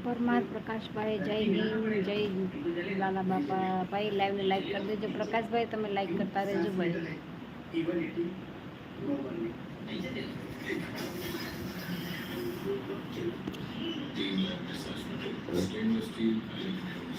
પરમાર પ્રકાશભાઈ જય હિન્દ જય લાલા બાપા ભાઈ લાઈવને લાઈક કરી દેજો પ્રકાશભાઈ તમે લાઈક કરતા રહેજો ભાઈ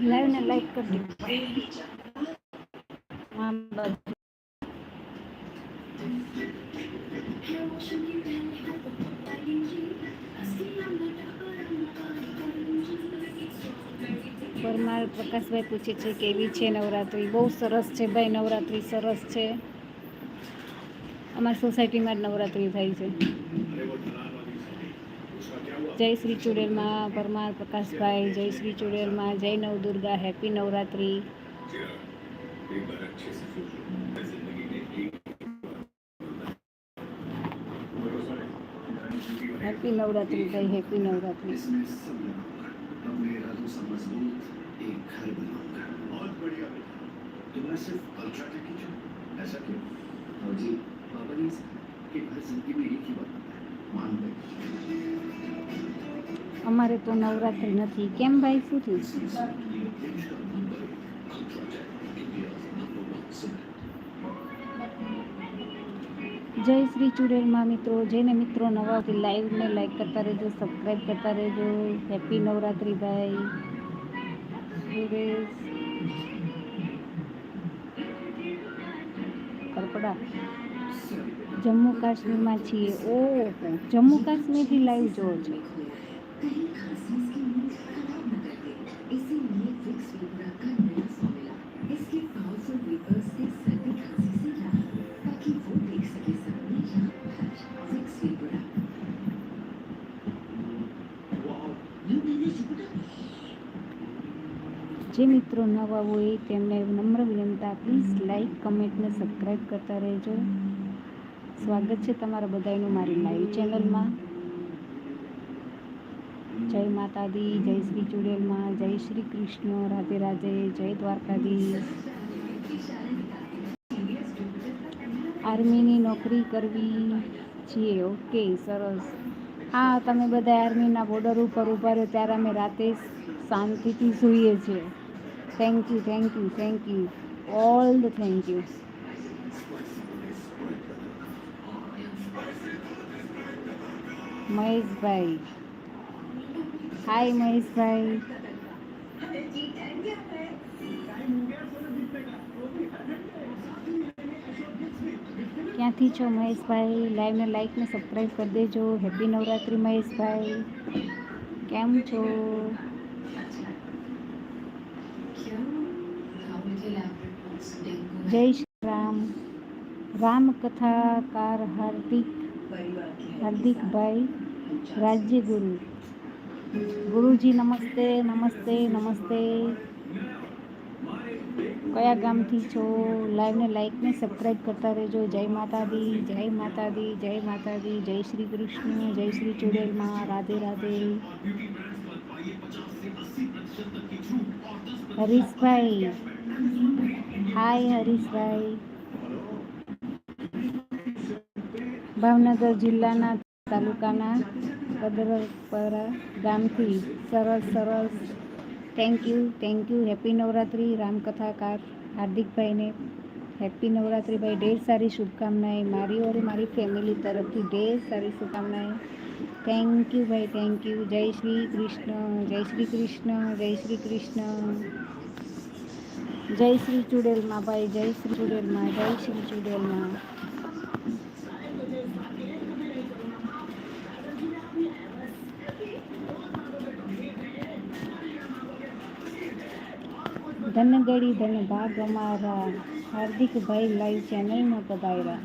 લાઈવને લાઈક કરી પરમાર પ્રકાશભાઈ પૂછે છે કેવી છે નવરાત્રિ? બહુ સરસ છે ભાઈ, નવરાત્રિ સરસ છે. અમારી સોસાયટીમાં જ નવરાત્રિ થાય છે. જય શ્રી ચુડેલમાં પરમાર પ્રકાશભાઈ જય શ્રી ચુડેલમાં જય નવદુર્ગા હેપી નવરાત્રિ एक बार अच्छे से सोचो मैं जिंदगी में एक હેપી નવરાત્રિ ભાઈ હેપી નવરાત્રિ इसमें सब लगाऊंगा अब मेरा तो सब मजबूत एक घर बनाऊंगा बहुत बढ़िया बेटा तो मैं सिर्फ अल्ट्राटेक ही हूँ ऐसा क्यों और जी पापा ने कि हर जिंदगी में एक ही बात होता है मान गए અમારે તો નવરાત્રિ નથી. કેમ ભાઈ? શું થયું? જય શ્રી ચુડેલમાં મિત્રો. જેને મિત્રો નવાથી લાઈવને લાઈક કરતા રહેજો સબસ્ક્રાઈબ કરતા રહેજો. હેપી નવરાત્રિ ભાઈ. સુરેશ. કરપડા જમ્મુ કાશ્મીરમાં છીએ. ઓહો જમ્મુ કાશ્મીરથી લાઈવ જોવો છો. જે મિત્રો નવા હોય તેમને નમ્ર વિનંતા પ્લીઝ લાઈક કમેન્ટને સબસ્ક્રાઈબ કરતા રહેજો. સ્વાગત છે તમારા બધાનું મારી લાઈવ ચેનલમાં જય માતાદી જય શ્રી ચુડેલમાં, જય શ્રી કૃષ્ણ, રાધે રાધે, જય દ્વારકાધીશ. આર્મીની નોકરી કરવી છીએ ઓકે સરસ. હા, તમે બધા આર્મીના બોર્ડર ઉપર ઊભા રહ્યો ત્યારે અમે રાતે શાંતિથી સૂઈએ છીએ. Thank you thank you thank you all the thank you Maheshbhai. Hi Maheshbhai. ક્યાંથી છો મહેશભાઈ? લાઈવને લાઈકને સબસ્ક્રાઈબ કરી દેજો. હેપી નવરાત્રિ, મહેશભાઈ. કેમ છો? જય શ્રી રામ. રામકથાકાર હાર્દિક. હાર્દિકભાઈ રાજ્યગુરુ. ગુરુજી, નમસ્તે નમસ્તે નમસ્તે. કયા ગામથી છો? લાઈવને લાઈકને સબસ્ક્રાઈબ કરતા રહેજો. જય માતાદી જય માતાદી જય માતાદી જય શ્રી કૃષ્ણ, જય શ્રી ચુડેલમાં. રાધે રાધે. હરીશભાઈ. હાય હરીશભાઈ. ભાવનગર જિલ્લાના તાલુકાના કદરપરા ગામથી સરસ સરસ thank you thank you happy Navratri, રામકથાકાર, હાર્દિકભાઈને. હેપી નવરાત્રિ ભાઈ, ઢેર સારી શુભકામનાએ મારી ઓર મારી ફેમિલી તરફથી ઢેર સારી શુભકામનાએ થેન્ક યુ ભાઈ થેન્ક યુ જય શ્રી કૃષ્ણ, જય શ્રી કૃષ્ણ, જય શ્રી કૃષ્ણ. જય શ્રી ચુડેલમાં ભાઈ, જય શ્રી ચુડેલમાં, જય શ્રી ચુડેલમાં. ધન ગળી ધન ભાગ અમારા હાર્દિકભાઈ લાઈવ ચેનલમાં પધાર્યા.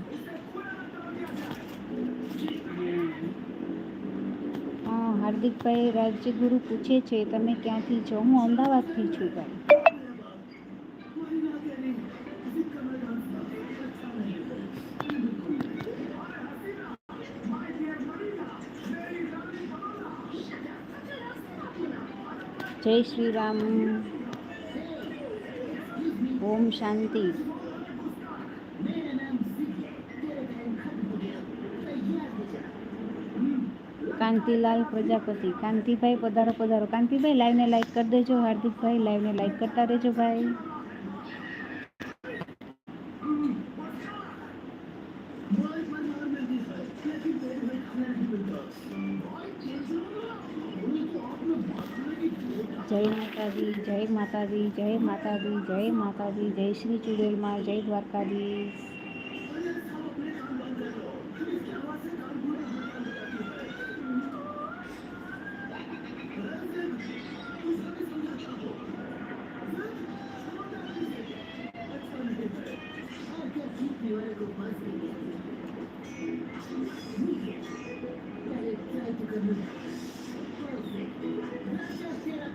હા હાર્દિકભાઈ રાજ્યગુરુ પૂછે છે, તમે ક્યાંથી છો? હું અમદાવાદથી છું ભાઈ. જય શ્રી રામ. ઓમ શાંતિ. કાંતિલાલ પ્રજાપતિ. કાંતિભાઈ પધારો પધારો. કાંતિભાઈ લાઈવને લાઈક કરી દેજો. હાર્દિકભાઈ લાઈવને લાઈક કરતા રહેજો ભાઈ. જય માતાજી જય માતાજી જય માતાજી જય માતાજી જય શ્રી ચુડેલમાં જય દ્વારકાધીશ.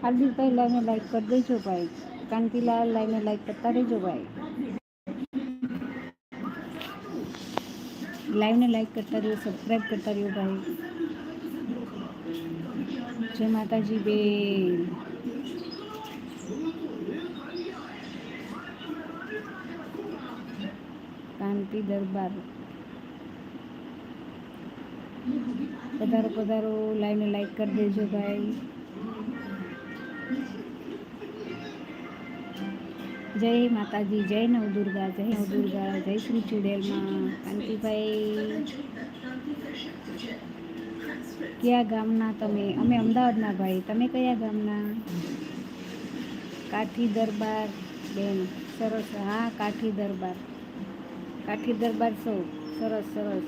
હાર્દિકભાઈ લાઈવને લાઈક કરી દેજો ભાઈ. કાંતિલાલ લાઈવને લાઈક કરતા રહેજો ભાઈ. લાઈવને લાઈક કરતા રહ્યો સબસ્ક્રાઈબ કરતા રહ્યો ભાઈ. જય માતાજી બેન. કાંતિ દરબાર. પધારો પધારો, લાઈવને લાઈક કરી દેજો ભાઈ. જય માતાજી, જય નવદુર્ગા જય નવદુર્ગા, જય શ્રી ચુડેલમાં. કાંતિભાઈ, કયા ગામના તમે? અમે અમદાવાદના ભાઈ. તમે કયા ગામના? કાઠી દરબાર બેન, સરસ. હા કાઠી દરબાર કાઠી દરબાર સૌ. સરસ સરસ.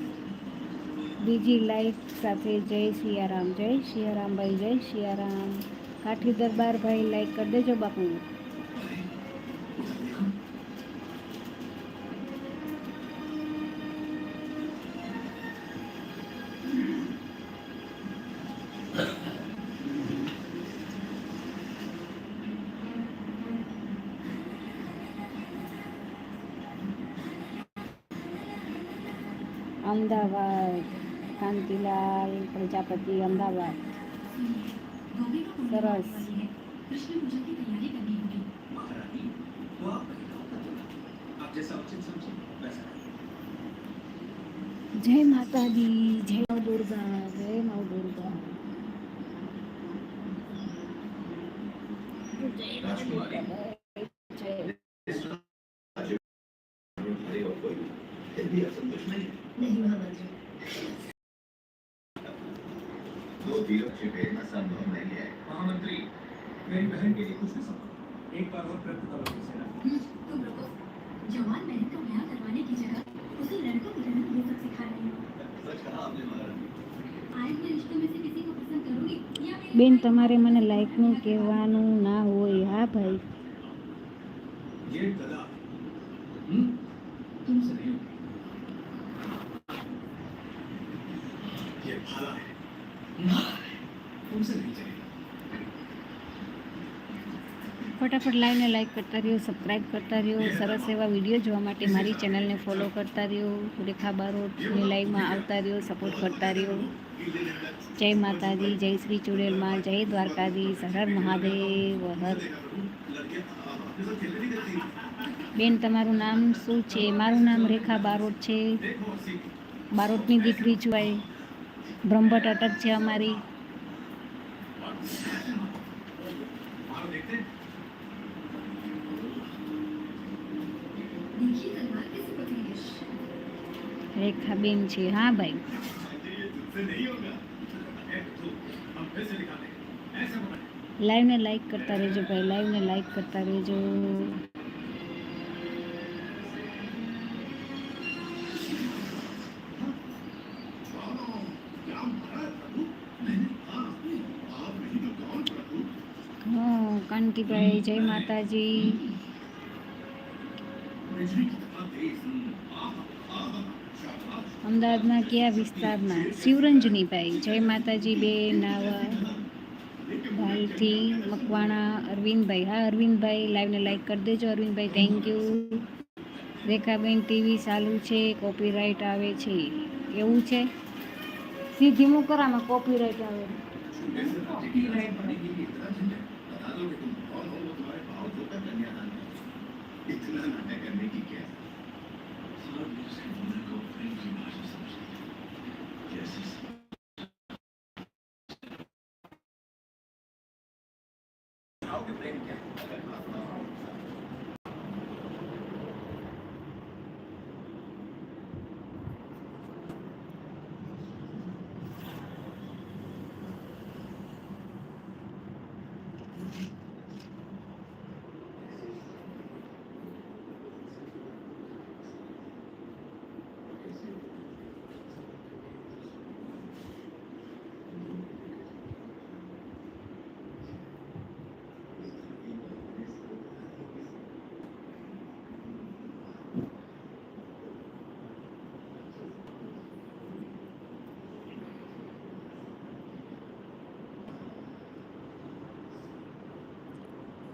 બીજી લાઈફ સાથે જય સિયારામ જય સિયારામ ભાઈ જય સિયારામ કાઠી દરબાર ભાઈ લાઈક કરી દેજો બાપુ અમદાવાદ કાંતિલાલ પ્રજાપતિ અમદાવાદ. સરસ જય માતાજી જય દુર્ગા જય મા દુર્ગા જય मेरी बहन के लिए कुछ भी संभव एक बार और प्रयत्न करो सेना तुम रुको जवान बहन का ब्याह करवाने की जगह उसे लड़कों की तरह ये सब सिखा रही हो सच कहा आपने महारानी आए हुए रिश्तों में से किसी को पसंद करोगी या मेरे બેન તમારે મને લાઈકનું કહેવાનું ના હોય હા ભાઈ ये गदा हम्म? तुमसे नहीं होगी ये भाला है तुमसे नहीं चलेगा ફટાફટ લાઈવને લાઈક કરતા રહ્યો સબસ્ક્રાઈબ કરતા રહ્યો. સરસ એવા વીડિયો જોવા માટે મારી ચેનલને ફોલો કરતા રહ્યો. રેખા બારોટની લાઈવમાં આવતા રહ્યો સપોર્ટ કરતા રહ્યો. જય માતાજી, જય શ્રી ચુડેલમાં, જય દ્વારકાધીશ, હર મહાદેવ, હર બેન, તમારું નામ શું છે? મારું નામ રેખા બારોટ છે. બારોટની દીકરી છું ભાઈ બ્રહ્મભટ્ટ અટક છે અમારી. रेखा बेन जी हाँ भाई लाइव ने लाइक करता रहो भाई लाइव ने लाइक करता रहो हाँ, कांति भाई, जय माता जी। અમદાવાદના કયા વિસ્તારના શિવરંજનીભાઈ જય માતાજી બે નાવા, ભાલથી, મકવાણા, અરવિંદભાઈ. હા, અરવિંદભાઈ, લાઈવને લાઈક કરી દેજો. Arvindbhai thank you Rekhaben TV ચાલુ છે કોપીરાઇટ આવે છે. એવું છે? સી ધીમું કરામાં કોપીરાઇટ આવે.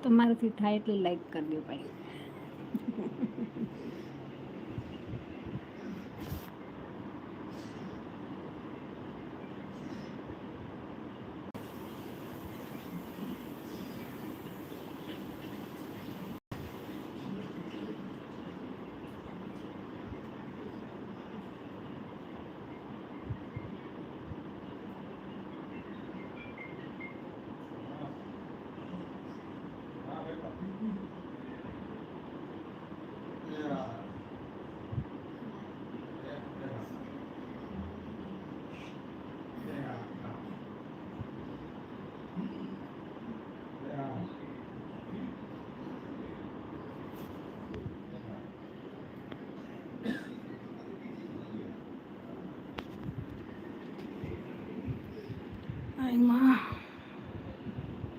તમારાથી થાય એટલે લાઈક કરી દો ભાઈ.